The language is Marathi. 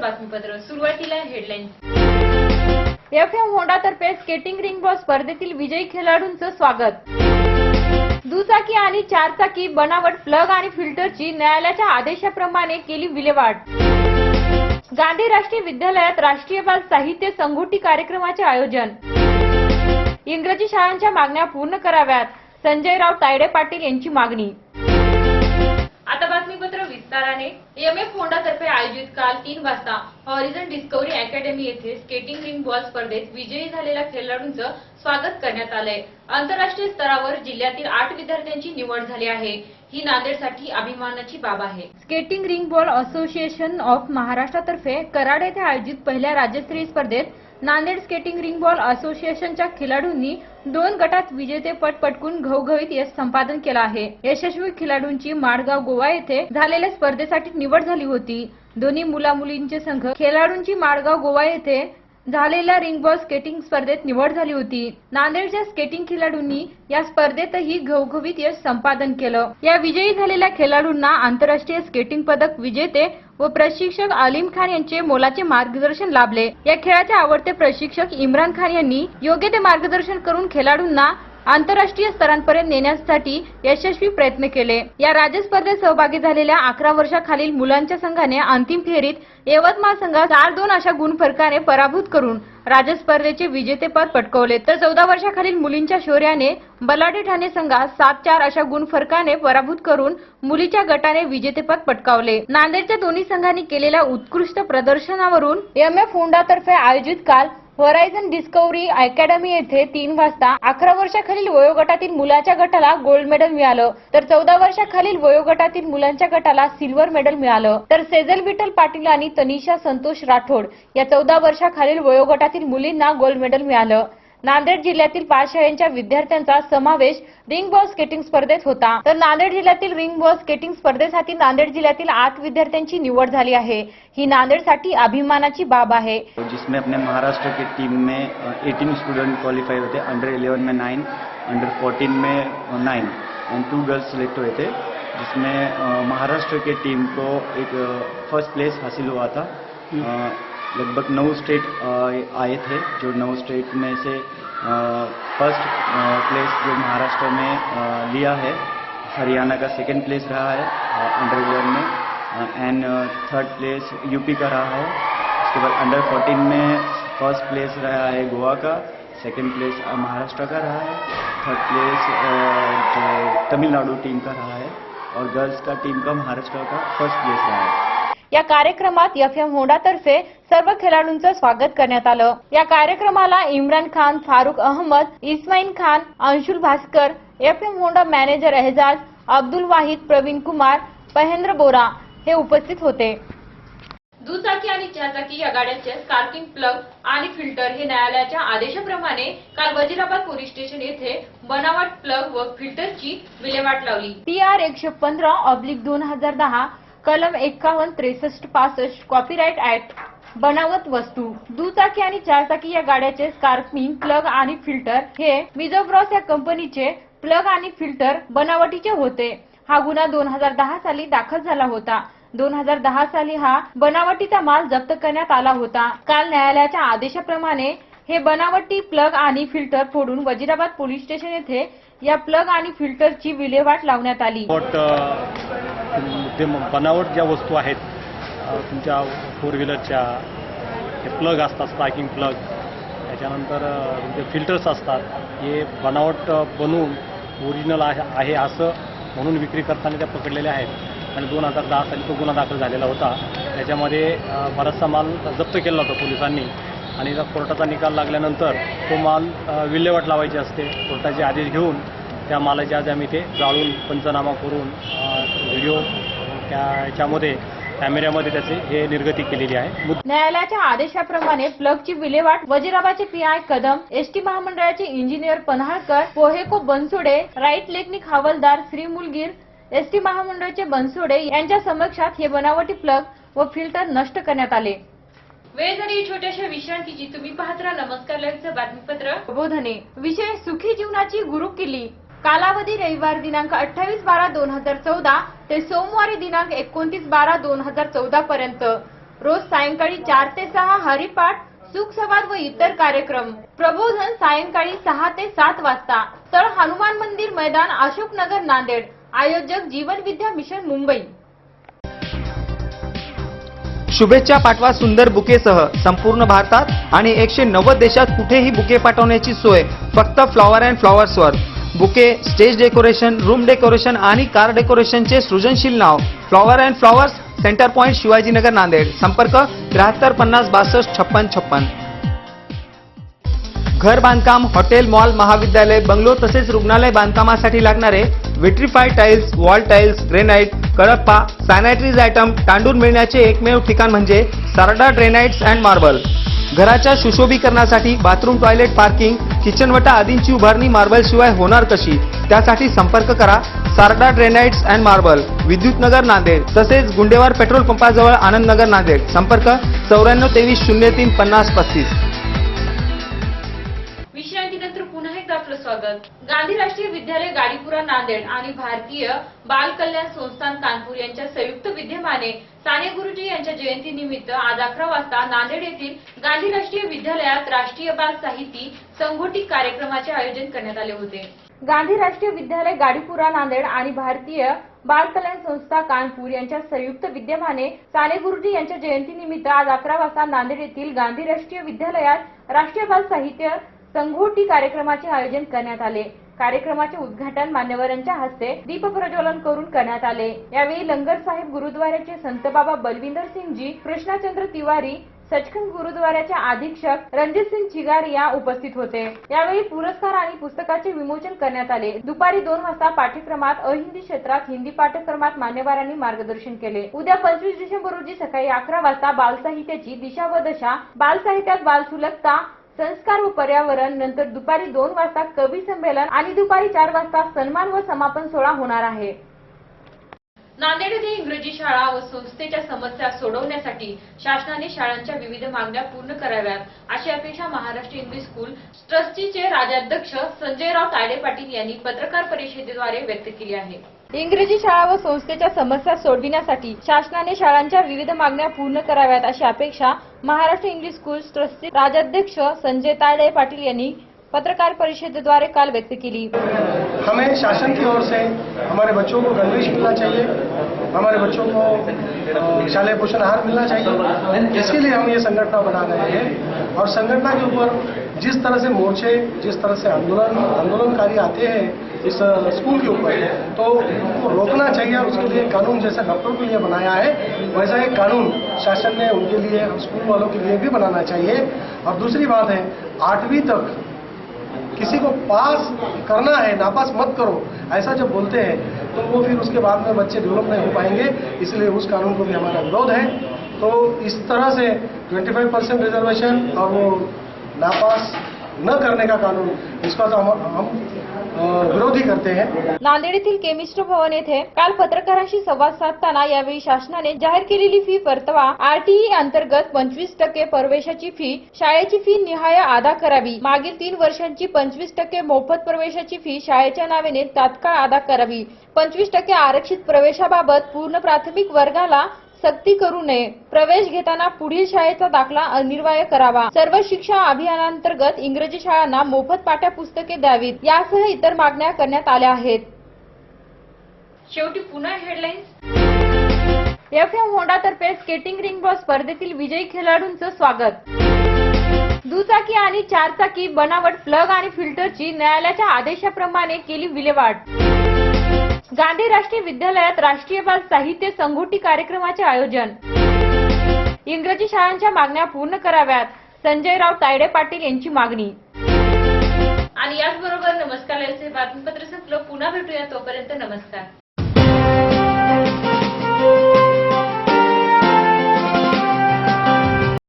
बातमीपत्र. सुरुवातीला हेडलाईन्स एफ एम होंडातर्फे स्केटिंग रिंग बॉल स्पर्धेतील विजयी खेळाडूंचं स्वागत. दुचाकी आणि चारचाकी बनावट प्लग आणि फिल्टरची न्यायालयाच्या आदेशाप्रमाणे केली विल्हेवाट. गांधी राष्ट्रीय विद्यालयात राष्ट्रीय बाल साहित्य संगोटी कार्यक्रमाचे आयोजन. इंग्रजी शाळांच्या मागण्या पूर्ण कराव्यात संजयराव तायडे पाटील यांची मागणी. आता बातमीपत्र विस्ताराने एम एफ होंडातर्फे आयोजित काल तीन वाजता हॉरिझन डिस्कवरी अकॅडमी येथे स्केटिंग रिंग बॉल स्पर्धेत विजयी झालेल्या खेळाडूंचं स्वागत करण्यात आलंय. आंतरराष्ट्रीय स्तरावर जिल्ह्यातील आठ विद्यार्थ्यांची निवड झाली आहे. ही नांदेडसाठी अभिमानाची बाब आहे. Skating ring ball association of महाराष्ट्रातर्फे Karad येथे आयोजित पहिल्या राज्यस्तरीय स्पर्धेत नांदेड स्केटिंग रिंग बॉल असोसिएशनच्या खेळाडूंनी दोन गटात विजेतेपद पटकून घवघवीत यश संपादन केलं आहे. यशस्वी खेळाडूंची माडगाव गोवा येथे झालेल्या स्पर्धेसाठी निवड झाली होती. दोन्ही मुला मुलींचे संघ खेळाडूंची माडगाव गोवा येथे झालेल्या रिंगबॉल स्केटिंग स्पर्धेत निवड झाली होती. नांदेडच्या स्केटिंग खेळाडूंनी या स्पर्धेतही घवघवीत यश संपादन केलं. या विजयी झालेल्या खेळाडूंना आंतरराष्ट्रीय स्केटिंग पदक विजेते व प्रशिक्षक आलिम खान यांचे मोलाचे मार्गदर्शन लाभले. या खेळाचे आवडते प्रशिक्षक इम्रान खान यांनी योग्य ते मार्गदर्शन करून खेळाडूंना आंतरराष्ट्रीय स्तरांपर्यंत नेण्यासाठी यशस्वी प्रयत्न केले. या राज्य स्पर्धेत सहभागी झालेल्या अकरा वर्षाखालील मुलांच्या संघाने अंतिम फेरीत यवतमाळ संघात चार दोन अशा गुणफरकाने पराभूत करून राज्य स्पर्धेचे विजेतेपद पटकवले. तर चौदा वर्षाखालील मुलींच्या शौर्याने बलाडे ठाणे संघात सात चार अशा गुणफरकाने पराभूत करून मुलीच्या गटाने विजेतेपद पटकावले. नांदेडच्या दोन्ही संघांनी केलेल्या उत्कृष्ट प्रदर्शनावरून एम एफ होंडातर्फे आयोजित काल होरायझन डिस्कवरी अकॅडमी येथे तीन वाजता अकरा वर्षाखालील वयोगटातील मुलाच्या गटाला गोल्ड मेडल मिळालं. तर चौदा वर्षाखालील वयोगटातील मुलांच्या गटाला सिल्वर मेडल मिळालं. तर सेजल विठ्ठल पाटील आणि तनिषा संतोष राठोड या चौदा वर्षाखालील वयोगटातील मुलींना गोल्ड मेडल मिळालं. नांदेड जिल्ह्यातील पाच शाळेच्या विद्यार्थ्यांचा समावेश रिंग बॉल स्केटिंग स्पर्धेत होता. तर नांदेड जिल्ह्यातील रिंग बॉल स्केटिंग स्पर्धेसाठी नांदेड जिल्ह्यातील आठ विद्यार्थ्यांची निवड झाली आहे. ही नांदेडसाठी अभिमानाची बाब आहे. जिसमें अपने महाराष्ट्र की टीम में एटीन स्टूडेंट क्वालिफाई होते. अंडर 11 में नाईन अंडर 14 में nine and two girls select हुए थे जिसमें महाराष्ट्र के टीम को एक फर्स्ट प्लेस हासिल हुआ था। लगभग नौ स्टेट आए थे, जो नौ स्टेट में से फ़र्स्ट प्लेस जो महाराष्ट्र में लिया है, हरियाणा का सेकंड प्लेस रहा है अंडर 11 में एंड थर्ड प्लेस यूपी का रहा है, उसके बाद अंडर 14 में फ़र्स्ट प्लेस रहा है गोवा का सेकंड प्लेस महाराष्ट्र का रहा है थर्ड प्लेस जो तमिलनाडु टीम का रहा है, और गर्ल्स का टीम का महाराष्ट्र का फ़र्स्ट प्लेस रहा है। या कार्यक्रमात एफ एम होंडातर्फे सर्व खेळाडूंचं स्वागत करण्यात आलं. या कार्यक्रमाला Imran Khan Farooq Ahmed Ismail Khan Anshul Bhaskar F M Honda manager Ehjaz Abdul Wahid Praveen Kumar Mahendra Bora हे उपस्थित होते. दुचाकी आणि चारचाकी या गाड्यांचे स्पार्किंग प्लग आणि फिल्टर हे न्यायालयाच्या आदेशाप्रमाणे काल वजिराबाद पोलीस स्टेशन येथे बनावट प्लग व फिल्टरची विल्हेवाट लावली. टी आर एकशे पंधरा ऑब्लिक दोन हजार दहा कलम एक्कावन्न त्रेसष्ट पासष्ट कॉपीराईट ऍक्ट बनावट वस्तू दुचाकी आणि चारचाकी या गाड्याचे स्कार्पिंग प्लग आणि फिल्टर हे मिझोब्रॉस या कंपनीचे प्लग आणि फिल्टर बनावटीचे होते. हा गुन्हा दोन हजार दहा साली दाखल झाला होता. दोन हजार दहा साली हा बनावटीचा माल जप्त करण्यात आला होता. काल न्यायालयाच्या आदेशाप्रमाणे हे बनावटी प्लग आणि फिल्टर फोडून वजिराबाद पोलीस स्टेशन येथे या प्लग आणि फिल्टरची विल्हेवाट लावण्यात आली. जे बनावट ज्या वस्तू आहेत तुमच्या फोर व्हीलरच्या ते प्लग असतात स्पार्किंग प्लग त्याच्यानंतर तुमचे फिल्टर्स असतात. हे बनावट बनवून ओरिजिनल आहे आहे असं म्हणून विक्री करताना त्या पकडलेल्या आहेत. आणि दोन हजार दहा साली तो गुन्हा दाखल झालेला होता. त्याच्यामध्ये बराचसा माल जप्त केला होता पोलिसांनी. आणि त्या कोर्टाचा निकाल लागल्यानंतर तो माल विल्हेवाट लावायची असते. कोर्टाचे आदेश घेऊन त्या मालाच्या आज आम्ही ते जाळून पंचनामा करून व्हिडिओ त्या ह्याच्यामध्ये कॅमेऱ्यामध्ये त्याचे हे निर्गती केलेली आहे. न्यायालयाच्या आदेशाप्रमाणे प्लगची विल्हेवाट वजिराबाचे पीआय कदम एसटी महामंडळाचे इंजिनियर पन्हाळकर पोहेको बनसोडे राईट लेखनिक हवालदार श्रीमुलगीर एसटी महामंडळाचे बनसोडे यांच्या समक्षात हे बनावटी प्लग व फिल्टर नष्ट करण्यात आले. वेळ झाली छोट्याशा विश्रांतीची. तुम्ही पाहत राहा नमस्कार बातमीपत्र. प्रबोधने. विषय सुखी जीवनाची गुरुकिल्ली. कालावधी रविवार दिनांक अठ्ठावीस बारा दोन हजार चौदा ते सोमवारी दिनांक एकोणतीस बारा दोन हजार चौदा पर्यंत. रोज सायंकाळी चार ते सहा हरिपाठ सुखसंवाद व इतर कार्यक्रम. प्रबोधन सायंकाळी सहा ते सात वाजता. स्थळ हनुमान मंदिर मैदान अशोकनगर नांदेड. आयोजक जीवन विद्या मिशन मुंबई. शुभेच्छा पाठवा सुंदर बुकेसह. संपूर्ण भारतात आणि एकशे नव्वद देशात कुठेही बुके पाठवण्याची सोय. फक्त flower and फ्लॉवर्सवर bouquet stage decoration room decoration आणि कार डेकोरेशनचे सृजनशील नाव. Flower and flowers centre point Shivajinagar Nanded. संपर्क त्र्याहत्तर पन्नास बासष्ट छप्पन छप्पन. घर बांधकाम हॉटेल मॉल महाविद्यालय बंगलो तसेच रुग्णालय बांधकामासाठी लागणारे vitrified tiles wall tiles granite Kadappa sanitaries item तांडून मिळण्याचे एकमेव ठिकाण म्हणजे सारडा ड्रेनाईट्स अँड मार्बल. घराच्या सुशोभीकरणासाठी बाथरूम टॉयलेट पार्किंग किचनवटा आदींची उभारणी मार्बलशिवाय होणार कशी? त्यासाठी संपर्क करा. Sarda granites and marble Vidyutnagar Nanded तसेच गुंडेवार पेट्रोल पंपाजवळ आनंदनगर नांदेड. संपर्क चौऱ्याण्णव तेवीस शून्य तीन पन्नास पस्तीस. स्वागत. गांधी राष्ट्रीय विद्यालय गाडीपुरा नांदेड आणि भारतीय बाल कल्याण संस्थान कानपूर यांच्या संयुक्त विद्यमाने साने गुरुजी यांच्या जयंतीनिमित्त आज अकरा वाजता नांदेड येथील गांधी राष्ट्रीय विद्यालयात राष्ट्रीय बाल साहित्य संघोटित कार्यक्रमाचे आयोजन करण्यात आले होते. गांधी राष्ट्रीय विद्यालय गाडीपुरा नांदेड आणि भारतीय बाल कल्याण संस्था कानपूर यांच्या संयुक्त विद्यमाने साने गुरुजी यांच्या जयंतीनिमित्त आज अकरा वाजता नांदेड येथील गांधी राष्ट्रीय विद्यालयात राष्ट्रीय बाल साहित्य संघोटी कार्यक्रमाचे आयोजन करण्यात आले. कार्यक्रमाचे उद्घाटन मान्यवरांच्या हस्ते दीप प्रज्वलन करून करण्यात आले. यावेळी लंगर साहेब गुरुद्वाऱ्याचे संत बाबा बलविंदर सिंग जी कृष्णाचंद्र तिवारी सचखंड गुरुद्वाऱ्याचे अधीक्षक रणजित सिंग चिगारिया उपस्थित होते. यावेळी पुरस्कार आणि पुस्तकाचे विमोचन करण्यात आले. दुपारी दोन वाजता पाठ्यक्रमात अहिंदी क्षेत्रात हिंदी पाठ्यक्रमात मान्यवरांनी मार्गदर्शन केले. उद्या पंचवीस डिसेंबर रोजी सकाळी अकरा वाजता बालसाहित्याची दिशा व दशा बालसाहित्यात बालसुलभता संस्कार व पर्यावरण नंतर दुपारी दोन वाजता कवी संमेलन आणि दुपारी चार वाजता सन्मान व समापन सोहळा होणार आहे. नांदेड येथे इंग्रजी शाळा व संस्थेच्या समस्या सोडवण्यासाठी शासनाने शाळांच्या विविध मागण्या पूर्ण कराव्यात अशी अपेक्षा महाराष्ट्र इंग्लिश स्कूल ट्रस्टीचे राजाध्यक्ष संजयराव ताडे पाटील यांनी पत्रकार परिषदेद्वारे व्यक्त केली आहे. इंग्रजी शाळा व संस्थेच्या समस्या सोडविण्यासाठी शासनाने शाळांच्या विविध मागण्या पूर्ण कराव्यात अशी अपेक्षा महाराष्ट्र इंग्लिश स्कूल ट्रस्टचे राजाध्यक्ष संजय तायडे पाटील यांनी पत्रकार परिषदेद्वारे काल व्यक्त केली. हमें शासन की ओर से हमारे बच्चों को गणवेश मिलना चाहिए हमारे बच्चों को शालेय पोषण आहार मिलना चाहिए। इसके लिए हम ये संगठना बना रहे हैं और संगठना के ऊपर जिस तरह से मोर्चे जिस तरह से आंदोलन आंदोलनकारी आते हैं इस स्कूल के ऊपर तो उनको रोकना चाहिए और उसके लिए कानून जैसा डॉक्टरों के लिए बनाया है, वैसा एक कानून शासन ने उनके लिए, स्कूल वालों के लिए भी बनाना चाहिए। और दूसरी बात है, आठवीं तक किसी को पास करना है, नापास मत करो, ऐसा जब बोलते हैं तो वो फिर उसके बाद में बच्चे डेवलप नहीं हो पाएँगे, इसलिए उस कानून को भी हमारा विरोध है। तो इस तरह से 25 परसेंट रिजर्वेशन और वो नापास न करने का कानून इसका तो हम, हम विरोधी करते हैं। नांदेड येथील केमिस्ट भवन येथे काल पत्रकारांशी संवाद साधताना यावेळी शासनाने जाहीर केलेली फी परतवा आरटीई अंतर्गत पंचवीस टक्के प्रवेशाची फी शाळेची फी निहाय अदा करावी. मागील तीन वर्षांची पंचवीस टक्के मोफत प्रवेशाची फी शाळेच्या नावेने तात्काळ अदा करावी. पंचवीस टक्के आरक्षित प्रवेशाबाबत पूर्ण प्राथमिक वर्गाला सक्ती करू नये. प्रवेश घेताना पुढील शाळेचा दाखला अनिवार्य करावा. सर्व शिक्षा अभियानांतर्गत इंग्रजी शाळांना मोफत पाठ्यपुस्तके द्यावीत. यासह इतर मागण्या करण्यात आल्या आहेत. शेवटी पुन्हा हेडलाईन्स एफ एम होंडा तर्फे स्केटिंग रिंग स्पर्धेतील विजयी खेळाडूंचं स्वागत. दुचाकी आणि चारचाकी बनावट प्लग आणि फिल्टरची न्यायालयाच्या आदेशाप्रमाणे केली विल्हेवाट. गांधी राष्ट्रीय विद्यालयात राष्ट्रीय बाल साहित्य संघोटी कार्यक्रमाचे आयोजन. इंग्रजी शाळांच्या मागण्या पूर्ण कराव्यात संजयराव तायडे पाटील यांची मागणी. आणि याचबरोबर नमस्कार बातमीपत्र संपलं. पुन्हा भेटूया तोपर्यंत नमस्कार.